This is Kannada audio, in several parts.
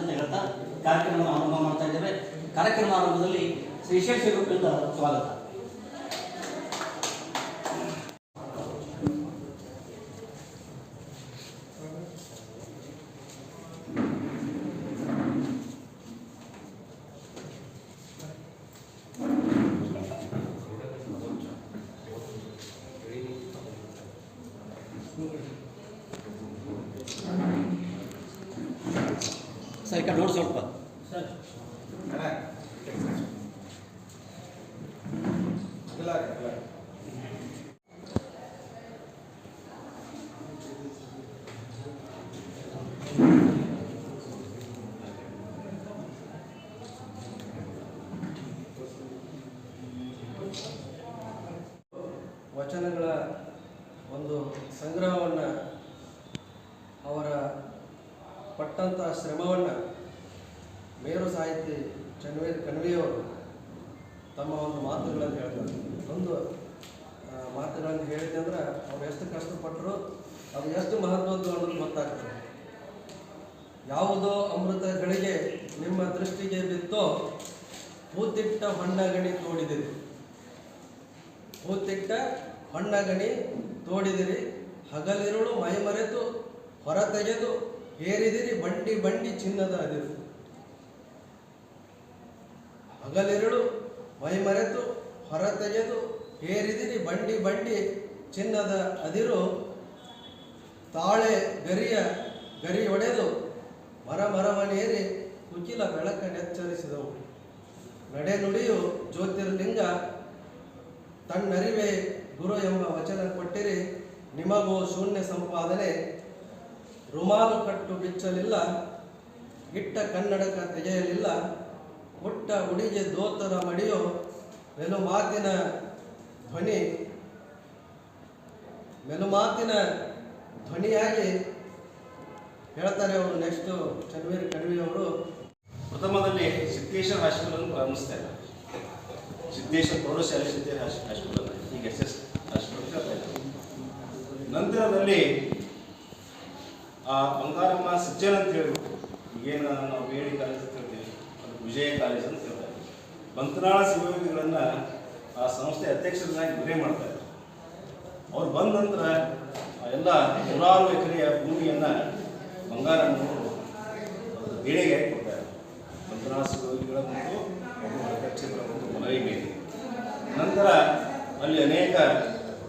ಅಂತ ಹೇಳ್ತಾ ಕಾರ್ಯಕ್ರಮವನ್ನು ಆರಂಭ ಮಾಡ್ತಾ ಇದ್ದೇವೆ. ಕಾರ್ಯಕ್ರಮ ಆರಂಭದಲ್ಲಿ ಶ್ರೀ ಶೇಷ Thank ಸ್ವಾಗತ. ಸರ್ ಈಗ ನೋಡಿ ಸ್ವಲ್ಪ. ವಚನಗಳ ಒಂದು ಸಂಗ್ರಹವನ್ನು ಅವರ ಪಟ್ಟಂಥ ಶ್ರಮವನ್ನು ಮೇರು ಸಾಹಿತಿ ಚನ್ವೇರ್ ಕಣ್ವಿಯವರು ತಮ್ಮ ಒಂದು ಮಾತುಗಳನ್ನು ಹೇಳ್ತಾರೆ. ಒಂದು ಮಾತುಗಳನ್ನು ಹೇಳಿದೆ ಅಂದ್ರೆ ಅವ್ರು ಎಷ್ಟು ಕಷ್ಟಪಟ್ಟರು ಅದು ಎಷ್ಟು ಮಹತ್ವದ್ದು ಅನ್ನೋದು ಗೊತ್ತಾಗ್ತದೆ. ಯಾವುದೋ ಅಮೃತಗಳಿಗೆ ನಿಮ್ಮ ದೃಷ್ಟಿಗೆ ಬಿತ್ತೋ ಹೂತಿಟ್ಟ ಹೊಣ್ಣಗಣಿ ತೋಡಿದಿರಿ. ಹೂತಿಟ್ಟ ಹೊಣ್ಣಗಣಿ ತೋಡಿದಿರಿ. ಹಗಲಿರುಳು ಮೈಮರೆತು ಹೊರ ತೆಗೆದು ಏರಿದಿರಿ ಬಂಡಿ ಬಂಡಿ ಚಿನ್ನದ ಅದಿರು. ಹಗಲಿರುಳು ಮೈಮರೆತು ಹೊರ ತೆಗೆದು ಏರಿದಿರಿ ಬಂಡಿ ಬಂಡಿ ಚಿನ್ನದ ಅದಿರು. ತಾಳೆ ಗರಿಯ ಗರಿ ಒಡೆದು ಮರ ಮರವನೇರಿ ಕುಕಿಲ ಬೆಳಕ ನೆಚ್ಚರಿಸಿದವು. ನಡೆ ನುಡಿಯು ಜ್ಯೋತಿರ್ಲಿಂಗ ತನ್ನರಿವೆ ಗುರು ಎಂಬ ವಚನ ಕೊಟ್ಟಿರಿ. ನಿಮಗೂ ಶೂನ್ಯ ಸಂಪಾದನೆ. ರುಮಾಲು ಕಟ್ಟು ಬಿಚ್ಚಲಿಲ್ಲ, ಇಟ್ಟ ಕನ್ನಡಕ ತೆಗೆಯಲಿಲ್ಲ ಹುಟ್ಟ ಉಡಿಗೆ ದೋತರ ಮಡಿಯೋ ಮೆಲು ಮಾತಿನ ಧ್ವನಿ ಮೆಲುಮಾತಿನ ಧ್ವನಿಯಾಗಿ ಹೇಳ್ತಾರೆ ಅವರು ನೆಕ್ಸ್ಟ್ ಚನ್ವೀರ್ ಕಣವಿಯವರು ಪ್ರಥಮದಲ್ಲಿ ಸಿದ್ದೇಶ್ವರ ಹಾಸ್ಪಿಟಲ್ ಅನ್ನು ಪ್ರಾರಂಭಿಸ್ತಾ ಇದ್ದಾರೆ. ಸಿದ್ದೇಶ್ವರ ಪ್ರೌಢಶಾಲೆ ಸಿದ್ದೇಶ್ವರ ಹಾಸ್- ಹಾಸ್ಪಿಟಲ್ ಈಗ ಎಸ್ ಎಸ್ ಹಾಸ್ಪಿಟಲ್ ನಂತರದಲ್ಲಿ ಆ ಬಂಗಾರಮ್ಮ ಸಜ್ಜನ್ ಅಂತ ಹೇಳ್ಬಿಟ್ಟು ಈಗೇನು ನಾವು ಬೇಡಿ ಕಾಲೇಜ್ ಅಂತ ಹೇಳ್ತೀವಿ. ಅದು ವಿಜಯ ಕಾಲೇಜ್ ಅಂತ ಹೇಳ್ತಾರೆ. ಬಂತನಾಳ ಶಿವಯೋಗಿಗಳನ್ನ ಆ ಸಂಸ್ಥೆ ಅಧ್ಯಕ್ಷರನ್ನಾಗಿ ಗುರಿ ಮಾಡ್ತಾರೆ ಅವ್ರು ಬಂದ ನಂತರ ಎಲ್ಲ ನೂರಾರು ಎಕರೆಯ ಭೂಮಿಯನ್ನ ಬಂಗಾರಮ್ಮನವರು ಬೇಡಿಗೆ ಕೊಡ್ತಾರೆ. ಬಂಕನಾಳ ಶಿವಯೋಗಿಗಳ ಮತ್ತು ಅಧ್ಯಕ್ಷರ ಮತ್ತು ಮನವಿ ನಂತರ ಅಲ್ಲಿ ಅನೇಕ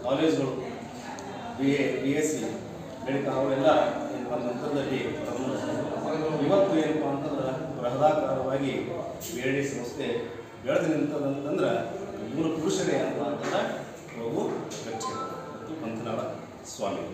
ಕಾಲೇಜುಗಳು, B A, B S C medical ಅವೆಲ್ಲ ಏನಪ್ಪ ನಂತರದಲ್ಲಿ ಇವತ್ತು ಏನಪ್ಪ ಅಂತಂದ್ರೆ ಬೃಹದಾಕಾರವಾಗಿ ಬಿ ಎಲ್ ಡಿ ಸಂಸ್ಥೆ ಬೆಳೆದು ನಿಂತದಂತಂದ್ರೆ ಮೂರು ಪುರುಷರೇ ಅಂತ ಪ್ರಭು ಗಚ್ಚ ಮತ್ತು ಪಂಥನಾಳ ಸ್ವಾಮಿ.